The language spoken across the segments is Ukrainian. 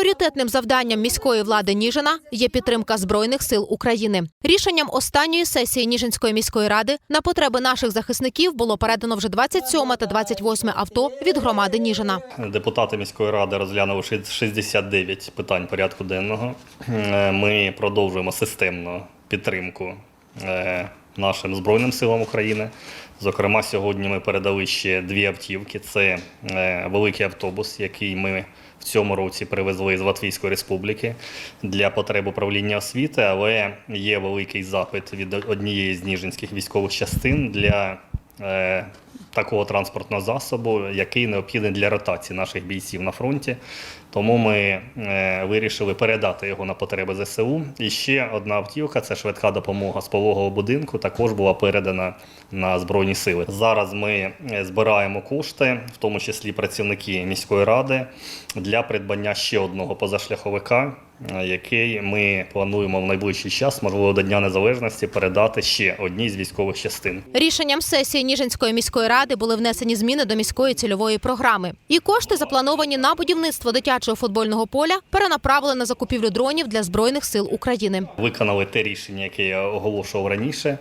Пріоритетним завданням міської влади Ніжина є підтримка збройних сил України. Рішенням останньої сесії Ніжинської міської ради на потреби наших захисників було передано вже 27 та 28 авто від громади Ніжина. Депутати міської ради розглянули ши- 69 питань порядку денного. Е, Ми продовжуємо системну підтримку е, нашим Збройним силам України. Зокрема, сьогодні ми передали ще дві автівки. Це е, великий автобус, який ми в цьому році привезли з Латвійської республіки для потреб управління освіти, але є великий запит від однієї з ніжинських військових частин для е, такого транспортного засобу, який необхідний для ротації наших бійців на фронті. Тому ми е, вирішили передати його на потреби ЗСУ. І ще одна автівка це швидка допомога з пологового будинку. Також була передана на збройні сили. Зараз ми е, збираємо кошти, в тому числі працівники міської ради, для придбання ще одного позашляховика, е, який ми плануємо в найближчий час, можливо, до Дня Незалежності, передати ще одній з військових частин. Рішенням сесії Ніжинської міської ради були внесені зміни до міської цільової програми. І кошти, заплановані на будівництво дитячого футбольного поля, перенаправили на закупівлю дронів для збройних сил України. виконали те рішення, яке я оголошував раніше.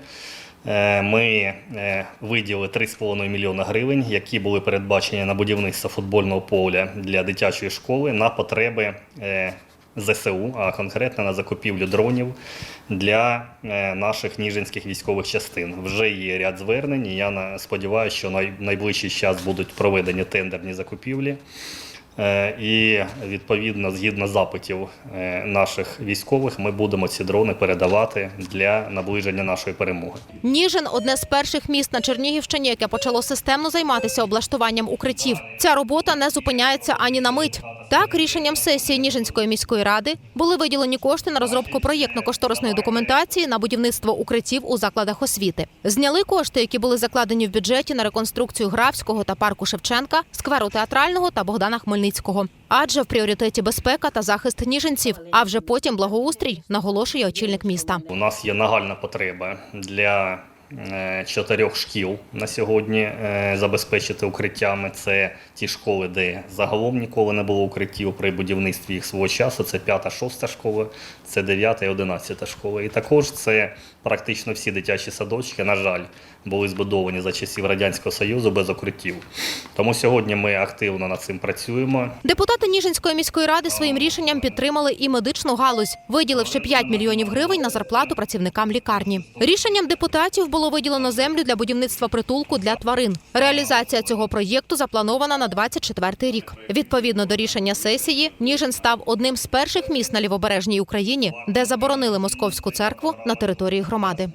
Е, Ми е, виділили 3,5 мільйона гривень, які були передбачені на будівництво футбольного поля для дитячої школи на потреби е, ЗСУ, а конкретно на закупівлю дронів для наших ніжинських військових частин. Вже є ряд звернень. і Я сподіваюся, що най- найближчий час будуть проведені тендерні закупівлі. Е, І відповідно, згідно запитів е, наших військових, ми будемо ці дрони передавати для наближення нашої перемоги. Ніжин одне з перших міст на Чернігівщині, яке почало системно займатися облаштуванням укриттів. Ця робота не зупиняється ані на мить. Так, рішенням сесії Ніжинської міської ради були виділені кошти на розробку проєктно-кошторисної документації на будівництво укриттів у закладах освіти. Зняли кошти, які були закладені в бюджеті на реконструкцію Графського та парку Шевченка, скверу театрального та Богдана Хмельницького. Адже в пріоритеті безпека та захист ніженців. а вже потім благоустрій, наголошує очільник міста. У нас є нагальна потреба для чотирьох шкіл на сьогодні е, забезпечити укриттями. Це ті школи, де загалом ніколи не було укриттів при будівництві їх свого часу. Це 5-6 школа, це 9 і 11 школа. І також це практично всі дитячі садочки, на жаль, були збудовані за часів Радянського Союзу без укриттів. Тому сьогодні ми активно над цим працюємо. Депутати Ніжинської міської ради своїм рішенням підтримали і медичну галузь, виділивши 5 мільйонів гривень на зарплату працівникам лікарні. Рішенням депутатів було виділено землю для будівництва притулку для тварин. Реалізація цього проєкту запланована на 24 рік. Відповідно до рішення сесії, Ніжин став одним з перших міст на лівобережній Україні, де заборонили московську церкву на території громади.